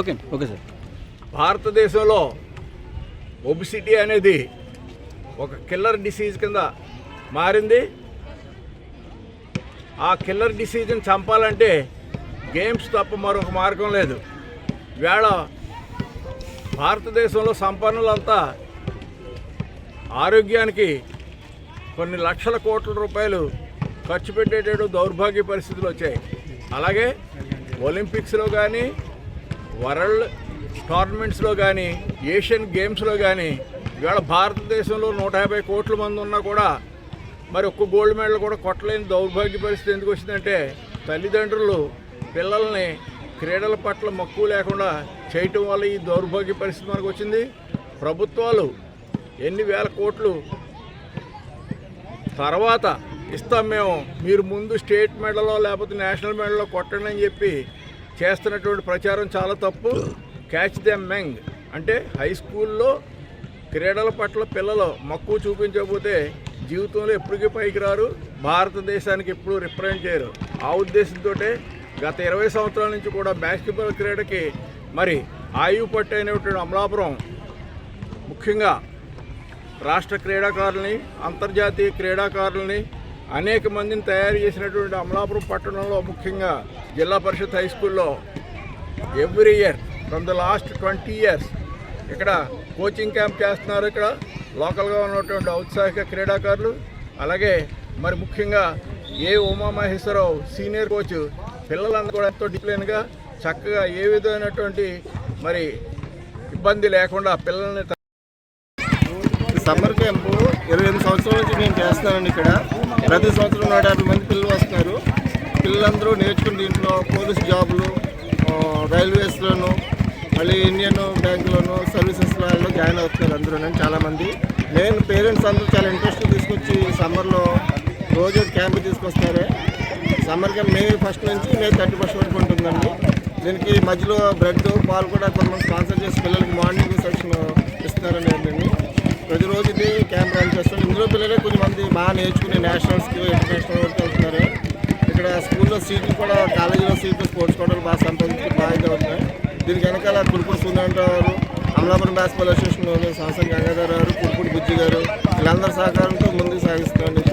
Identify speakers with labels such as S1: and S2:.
S1: Okay అండి. Okay sir.
S2: భారతదేశంలో obesity అనేది ఒక కిల్లర్ డిసీజ్ కింద మారింది. ఆ కిల్లర్ డిసీజ్ని చంపాలంటే గేమ్స్ తప్ప మరొక మార్గం లేదు. వేళ భారతదేశంలో సంపన్నులంతా ఆరోగ్యానికి కొన్ని లక్షల కోట్ల రూపాయలు ఖర్చు పెట్టేటట్టు దౌర్భాగ్య పరిస్థితులు వచ్చాయి. అలాగే ఒలింపిక్స్లో కానీ వరల్డ్ టోర్నమెంట్స్లో కానీ ఏషియన్ గేమ్స్లో కానీ ఇవాళ భారతదేశంలో నూట యాభై కోట్ల మంది ఉన్నా కూడా మరి ఒక్క గోల్డ్ మెడల్ కూడా కొట్టలేని దౌర్భాగ్య పరిస్థితి ఎందుకు వచ్చిందంటే తల్లిదండ్రులు పిల్లల్ని క్రీడల పట్ల మక్కువ లేకుండా చేయటం వల్ల ఈ దౌర్భాగ్య పరిస్థితి మనకు వచ్చింది. ప్రభుత్వాలు ఎన్ని వేల కోట్లు తర్వాత ఇస్తాం మేము మీరు ముందు స్టేట్ మెడలో లేకపోతే నేషనల్ మెడలో కొట్టండి అని చెప్పి చేస్తున్నటువంటి ప్రచారం చాలా తప్పు. Catch them young. అంటే హై స్కూల్లో క్రీడల పట్ల పిల్లలు మక్కువ చూపించకపోతే జీవితంలో ఎప్పటికీ పైకి రారు. భారతదేశానికి ఎప్పుడూ రిప్రజెంట్ చేయరు. ఆ ఉద్దేశంతో గత ఇరవై సంవత్సరాల నుంచి కూడా బాస్కెట్బాల్ క్రీడకి మరి ఆయువు పట్టు అయినటువంటి అమలాపురం ముఖ్యంగా రాష్ట్ర క్రీడాకారుల్ని అంతర్జాతీయ క్రీడాకారుల్ని అనేక మందిని తయారు చేసినటువంటి అమలాపురం పట్టణంలో ముఖ్యంగా జిల్లా పరిషత్ హై స్కూల్లో every year from the last twenty years ఇక్కడ కోచింగ్ క్యాంప్ చేస్తున్నారు ఇక్కడ. లోకల్గా ఉన్నటువంటి ఔత్సాహిక క్రీడాకారులు. అలాగే మరి ముఖ్యంగా ఏ ఉమామహేశ్వరరావు సీనియర్ కోచ్ పిల్లలందరూ కూడా ఎంతో డిసిప్లిన్గా చక్కగా ఏ విధమైనటువంటి మరి ఇబ్బంది లేకుండా పిల్లల్ని
S3: సమ్మర్ క్యాంపు ఇరవై ఎనిమిది సంవత్సరాల నుంచి నేను చేస్తున్నానండి ఇక్కడ. ప్రతి సంవత్సరం నూట యాభై మంది పిల్లలు వస్తున్నారు పిల్లలందరూ నేర్చుకుని దీంట్లో పోలీస్ జాబులు రైల్వేస్లోను మళ్ళీ ఇండియన్ బ్యాంకులోను సర్వీసెస్లలో జాయిన్ అవుతున్నారు అందరూ చాలామంది. నేను పేరెంట్స్ అందరూ చాలా ఇంట్రెస్ట్ తీసుకొచ్చి సమ్మర్లో రోజు క్యాంప్ తీసుకొస్తారు. సమ్మర్ క్యాంప్ మే ఫస్ట్ నుంచి మే థర్టీ ఫస్ట్ వరకు ఉంటుందండి. దీనికి మధ్యలో బ్రెడ్ పాలు కూడా కొంతమంది స్పాన్సర్ చేసి పిల్లలకి మార్నింగ్ సెక్షన్ ఇస్తున్నారండి ఇది రోజు ఇది క్యాంప్ రన్ చేస్తాం ఇందులో పిల్లలే కొంతమంది బాగా నేర్చుకుని నేషనల్స్కి ఇంటర్నేషనల్ వరకు వెళ్తున్నారు. ఇక్కడ స్కూల్లో సీట్లు కూడా కాలేజీలో సీట్లు స్పోర్ట్స్ కోటలు బాగా సంపాదించి బాగా ఇది అవుతున్నాయి దీనికి వెనకాల కురుపూడి సుందరరావు వారు అమలాపురం బాస్బాల్ అసోసియేషన్ సంవత్సరం గంగాధర్ గారు కురుపుడు బుజ్జి గారు వీళ్ళందరి సహకారంతో ముందుకు సాగిస్తున్నాం.